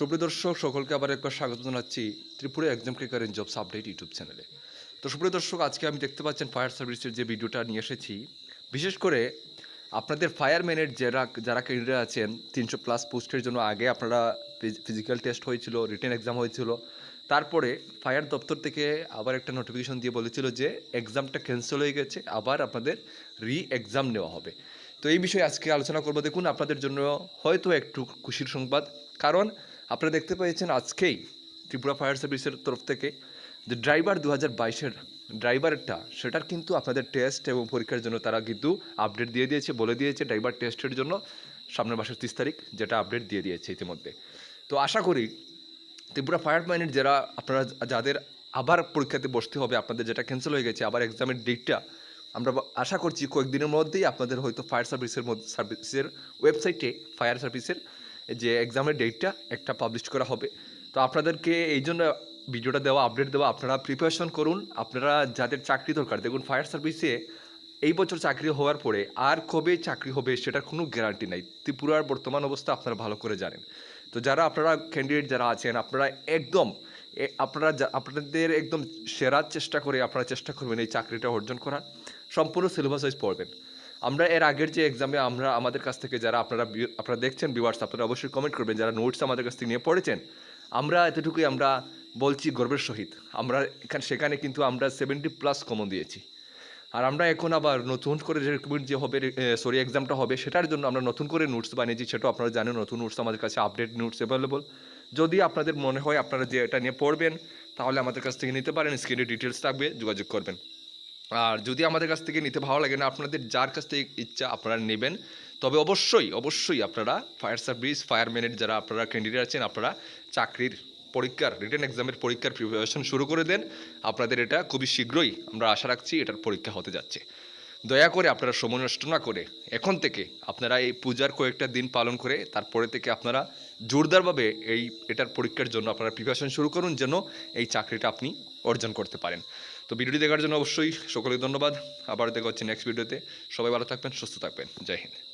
সুপ্রিয় দর্শক সকলকে আবার একবার স্বাগত জানাচ্ছি Tripura exam cracker and jobs update YouTube চ্যানেলে তো সুপ্রিয় দর্শক আজকে আমি দেখতে পাচ্ছেন ফায়ার সার্ভিসের যে ভিডিওটা নিয়ে এসেছি, বিশেষ করে আপনাদের ফায়ারম্যানের যারা যারা ক্যান্ডিডেট আছেন, তিনশো প্লাস পোস্টের জন্য আগে আপনারা ফিজিক্যাল টেস্ট হয়েছিল রিটেন এক্সাম হয়েছিল, তারপরে ফায়ার দপ্তর থেকে আবার একটা নোটিফিকেশন দিয়ে বলেছিল যে এক্সামটা ক্যান্সেল হয়ে গেছে, আবার আপনাদের রি এক্সাম নেওয়া হবে। তো এই বিষয়ে আজকে আলোচনা করব। দেখুন, আপনাদের জন্য হয়তো একটু খুশির সংবাদ, কারণ আপনারা দেখতে পেয়েছেন আজকেই ত্রিপুরা ফায়ার সার্ভিসের তরফ থেকে যে ড্রাইভার দু হাজার বাইশের ড্রাইভারটা, সেটার কিন্তু আপনাদের টেস্ট এবং পরীক্ষার জন্য তারা কিন্তু আপডেট দিয়ে দিয়েছে, বলে দিয়েছে ড্রাইভার টেস্টের জন্য। সামনের মাসের তিরিশ তারিখ যেটা আপডেট দিয়ে দিয়েছে ইতিমধ্যে। তো আশা করি ত্রিপুরা ফায়ার ফায়ারম্যানের যারা, আপনারা যাদের আবার পরীক্ষাতে বসতে হবে, আপনাদের যেটা ক্যান্সেল হয়ে গেছে, আবার এক্সামের ডেটটা আমরা আশা করছি কয়েকদিনের মধ্যেই আপনাদের হয়তো ফায়ার সার্ভিসের মধ্যে সার্ভিসের ওয়েবসাইটে ফায়ার সার্ভিসের যে এক্সামের ডেটটা একটা পাবলিশ করা হবে। তো আপনাদেরকে এই জন্য ভিডিওটা দেওয়া আপডেট দেওয়া, আপনারা প্রিপারেশন করুন। আপনারা যাদের চাকরি দরকার, দেখুন ফায়ার সার্ভিসে এই বছর চাকরি হওয়ার পরে আর কবে চাকরি হবে সেটার কোনো গ্যারান্টি নাই। ত্রিপুরার বর্তমান অবস্থা আপনারা ভালো করে জানেন। তো যারা আপনারা ক্যান্ডিডেট যারা আছেন, আপনারা একদম আপনারা আপনাদের একদম সেরার চেষ্টা করে আপনারা চেষ্টা করবেন এই চাকরিটা অর্জন করার। সম্পূর্ণ সিলেবাস ওয়াইজ পড়বেন। আমরা এর আগের যে এক্সামে আমরা আমাদের কাছ থেকে যারা আপনারা আপনারা দেখছেন ভিউয়ার্স আপনারা অবশ্যই কমেন্ট করবেন, যারা নোটস আমাদের কাছ থেকে নিয়ে পড়েছেন। আমরা এতটুকুই আমরা বলছি গর্বের সহিত। আমরা এখানে, সেখানে কিন্তু আমরা সেভেন্টি প্লাস কমন দিয়েছি। আর আমরা এখন আবার নতুন করে যে রিক্রুটমেন্ট যে হবে সরি এক্সামটা হবে, সেটার জন্য আমরা নতুন করে নোটস বানিয়েছি, সেটাও আপনারা জানেন, নতুন নোটস আমাদের কাছে আপডেট নোটস অ্যাভেলেবল যদি আপনাদের মনে হয় আপনারা যে এটা নিয়ে পড়বেন, তাহলে আমাদের কাছ থেকে নিতে পারেন স্ক্রিনে ডিটেলস থাকবে, যোগাযোগ করবেন। আর যদি আমাদের কাছ থেকে নিতে ভালো লাগে না, আপনাদের যার কাছ থেকে ইচ্ছা আপনারা নেবেন। তবে অবশ্যই অবশ্যই আপনারা ফায়ার সার্ভিস ফায়ারম্যানের যারা আপনারা ক্যান্ডিডেট আছেন, আপনারা চাকরির পরীক্ষার রিটেন এক্সামের পরীক্ষার প্রিপারেশন শুরু করে দেন। আপনাদের এটা খুবই শীঘ্রই আমরা আশা রাখছি এটার পরীক্ষা হতে যাচ্ছে। দয়া করে আপনারা সময় নষ্ট না করে এখন থেকে আপনারা এই পূজার কয়েকটা দিন পালন করে, তারপরে থেকে আপনারা জোরদারভাবে এই, এটার পরীক্ষার জন্য আপনারা প্রিপারেশন শুরু করুন, যেন এই চাকরিটা আপনি অর্জন করতে পারেন। তো ভিডিওটি দেখার জন্য অবশ্যই সকলকে ধন্যবাদ। আবার দেখা হচ্ছে নেক্সট ভিডিওতে সবাই ভালো থাকবেন, সুস্থ থাকবেন। জয় হিন্দ।